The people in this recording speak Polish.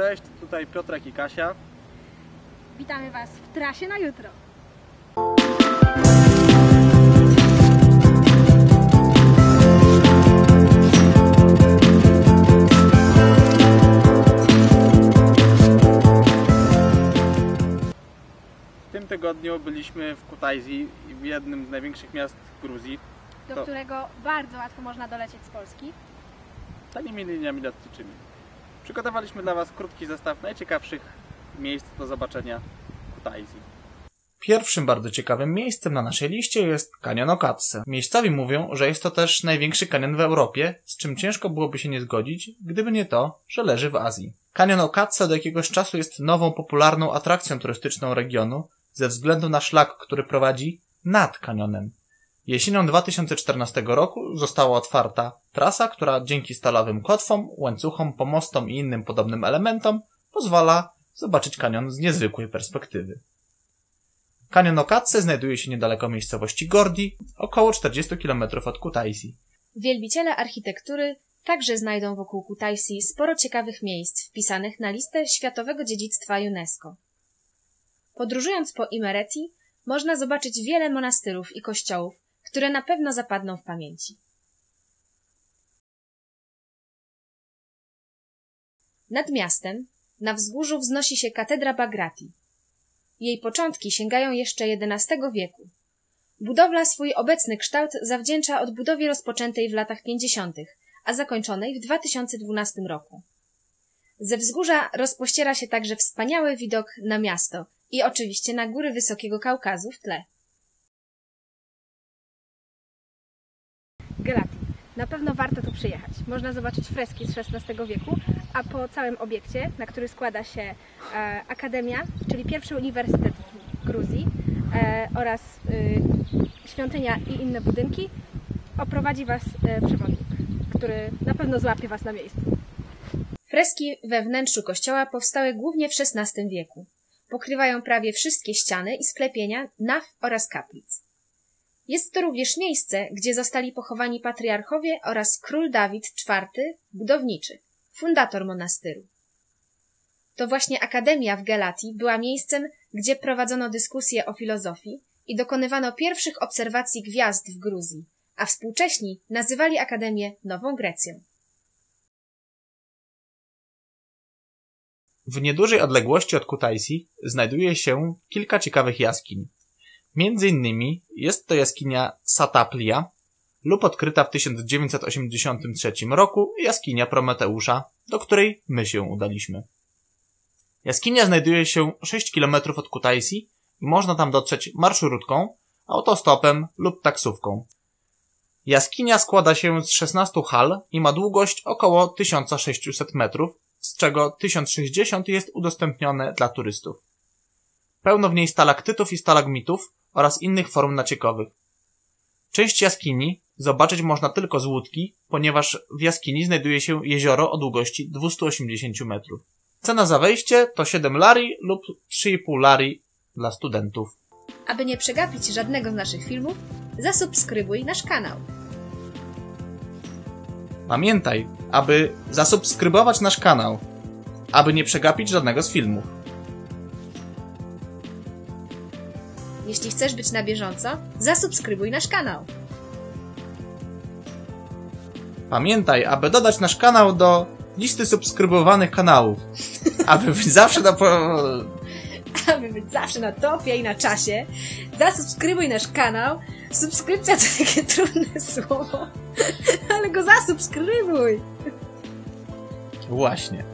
Cześć, tutaj Piotrek i Kasia. Witamy Was w trasie na jutro. W tym tygodniu byliśmy w Kutaisi, w jednym z największych miast Gruzji, do To- którego bardzo łatwo można dolecieć z Polski. tanimi liniami lotniczymi. Przygotowaliśmy dla Was krótki zestaw najciekawszych miejsc do zobaczenia w Kutaisi. Pierwszym bardzo ciekawym miejscem na naszej liście jest Kanion Okatse. Miejscowi mówią, że jest to też największy kanion w Europie, z czym ciężko byłoby się nie zgodzić, gdyby nie to, że leży w Azji. Kanion Okatse od jakiegoś czasu jest nową popularną atrakcją turystyczną regionu ze względu na szlak, który prowadzi nad kanionem. Jesienią 2014 roku została otwarta trasa, która dzięki stalowym kotwom, łańcuchom, pomostom i innym podobnym elementom pozwala zobaczyć kanion z niezwykłej perspektywy. Kanion Okatse znajduje się niedaleko miejscowości Gordi, około 40 km od Kutaisi. Wielbiciele architektury także znajdą wokół Kutaisi sporo ciekawych miejsc wpisanych na listę Światowego Dziedzictwa UNESCO. Podróżując po Imereti, można zobaczyć wiele monastyrów i kościołów, które na pewno zapadną w pamięci. Nad miastem, na wzgórzu wznosi się katedra Bagrati. Jej początki sięgają jeszcze XI wieku. Budowla swój obecny kształt zawdzięcza odbudowie rozpoczętej w latach 50., a zakończonej w 2012 roku. Ze wzgórza rozpościera się także wspaniały widok na miasto i oczywiście na góry Wysokiego Kaukazu w tle. Gelati. Na pewno warto tu przyjechać. Można zobaczyć freski z XVI wieku, a po całym obiekcie, na który składa się e, Akademia, czyli pierwszy uniwersytet w Gruzji e, oraz e, świątynia i inne budynki, oprowadzi Was e, przewodnik, który na pewno złapie Was na miejscu. Freski we wnętrzu kościoła powstały głównie w XVI wieku. Pokrywają prawie wszystkie ściany i sklepienia naw oraz kaplic. Jest to również miejsce, gdzie zostali pochowani patriarchowie oraz król Dawid IV, budowniczy, fundator monastyru. To właśnie Akademia w Galatii była miejscem, gdzie prowadzono dyskusje o filozofii i dokonywano pierwszych obserwacji gwiazd w Gruzji, a współcześni nazywali Akademię Nową Grecją. W niedużej odległości od Kutaisi znajduje się kilka ciekawych jaskiń. Między innymi jest to jaskinia Sataplia lub odkryta w 1983 roku jaskinia Prometeusza, do której my się udaliśmy. Jaskinia znajduje się 6 km od Kutaisi i można tam dotrzeć marszrutką, autostopem lub taksówką. Jaskinia składa się z 16 hal i ma długość około 1600 metrów, z czego 1060 jest udostępnione dla turystów. Pełno w niej stalaktytów i stalagmitów oraz innych form naciekowych. Część jaskini zobaczyć można tylko z łódki, ponieważ w jaskini znajduje się jezioro o długości 280 metrów. Cena za wejście to 7 lari lub 3,5 lari dla studentów. Aby nie przegapić żadnego z naszych filmów, zasubskrybuj nasz kanał. Pamiętaj, aby zasubskrybować nasz kanał, aby nie przegapić żadnego z filmów. Jeśli chcesz być na bieżąco, zasubskrybuj nasz kanał. Pamiętaj, aby dodać nasz kanał do listy subskrybowanych kanałów, aby być zawsze na po... Aby być zawsze na topie i na czasie, zasubskrybuj nasz kanał. Subskrypcja to takie trudne słowo, ale go zasubskrybuj. Właśnie.